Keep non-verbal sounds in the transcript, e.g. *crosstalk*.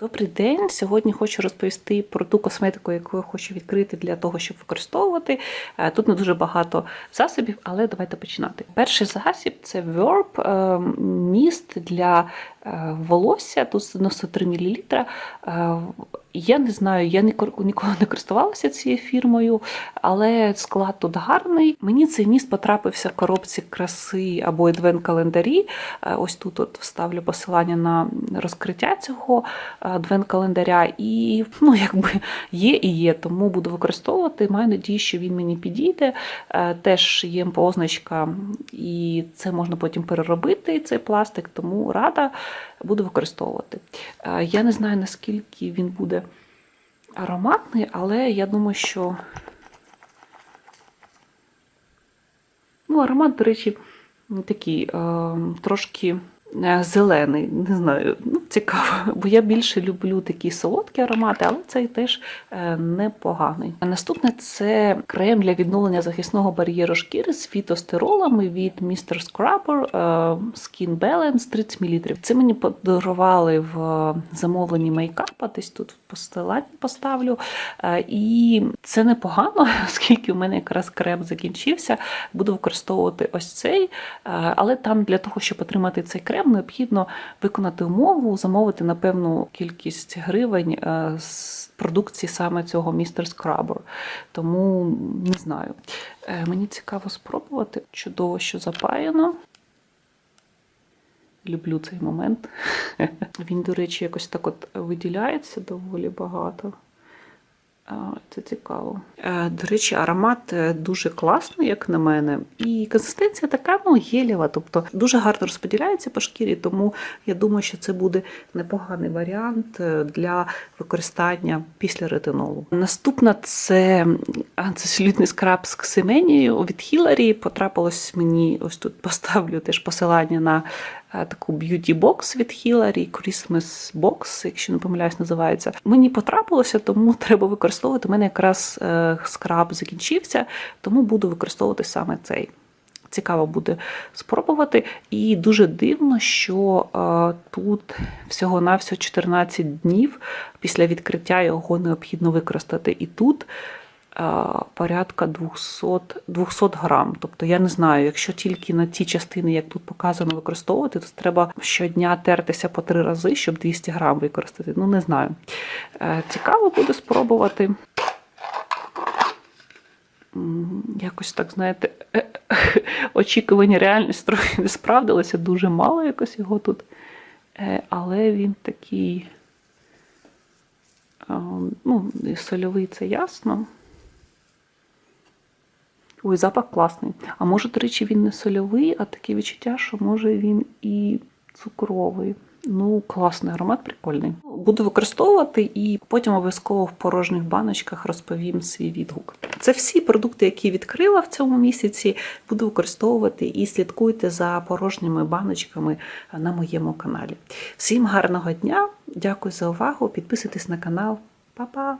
Добрий день. Сьогодні хочу розповісти про ту косметику, яку я хочу відкрити для того, щоб використовувати. Е, Тут не дуже багато засобів, але давайте починати. Перший засіб це Verb е, міст для е, волосся. Тут 93 мл. Е, Я не знаю, я ніколи не користувалася цією фірмою, але склад тут гарний. Мені цей міст потрапився в коробці краси або advent календарі. Е, Ось тут от вставлю посилання на розкриття цього адвент календаря. І ну, якби є і є, тому буду використовувати. Маю надію, що він мені підійде. Е, Теж є позначка, і це можна потім переробити, цей пластик, тому рада буду використовувати. Е, Я не знаю, наскільки він буде ароматний, але я думаю, що ну, аромат, до речі, такий е, трошки зелений, не знаю, цікаво, бо я більше люблю такі солодкі аромати, але цей теж е, непоганий. Наступне це крем для відновлення захисного бар'єру шкіри з фітостеролами від Mr. Scrubber е, Skin Balance 30 мл. Це мені подарували в замовленні мейкапа, десь тут в посиланні поставлю. Е, І це непогано, *laughs* оскільки в мене якраз крем закінчився. Буду використовувати ось цей. Але там для того, щоб отримати цей крем, необхідно виконати умову, замовити на певну кількість гривень е, з продукції саме цього містер Скрабер. Тому не знаю. Е, Мені цікаво спробувати. Чудово, що запаяно. Люблю цей момент. *laughs* Він, до речі, якось так от виділяється доволі багато. Це цікаво. Е, До речі, аромат е, дуже класний, як на мене. І консистенція така ну, гелєва, тобто дуже гарно розподіляється по шкірі, тому я думаю, що це буде непоганий варіант е, для використання після ретинолу. Наступна це антиселютний скраб з ксименією від Хіларі. Потрапилось мені, ось тут поставлю теж посилання на таку б'юті бокс від Hillary, Christmas Box, якщо не помиляюсь, називається. Мені потрапилося, тому *laughs* треба використовувати. У мене якраз е, скраб закінчився, тому буду використовувати саме цей. Цікаво буде спробувати. І дуже дивно, що е, тут всього-навсього 14 днів після відкриття його необхідно використати. І тут е, порядка 200, 200 грам. Тобто я не знаю, якщо тільки на ті частини, як тут показано, використовувати, то треба щодня тертися по три рази, щоб 200 грам використати. Ну, не знаю. Е, Цікаво буде спробувати. Якось так, знаєте, е, *laughs* очікування реальність трохи не справдилося, дуже мало якось його тут. Е, Але він такий, ну, сольовий це ясно. Ой, запах класний. А може, до речі, він не сольовий, а таке відчуття, що може він і цукровий. Ну, класний аромат, прикольний. Буду використовувати і потім обов'язково в порожніх баночках розповім свій відгук. Це всі продукти, які відкрила в цьому місяці. Буду використовувати і слідкуйте за порожніми баночками на моєму каналі. Всім гарного дня! Дякую за увагу! Підписуйтесь на канал. Па-па!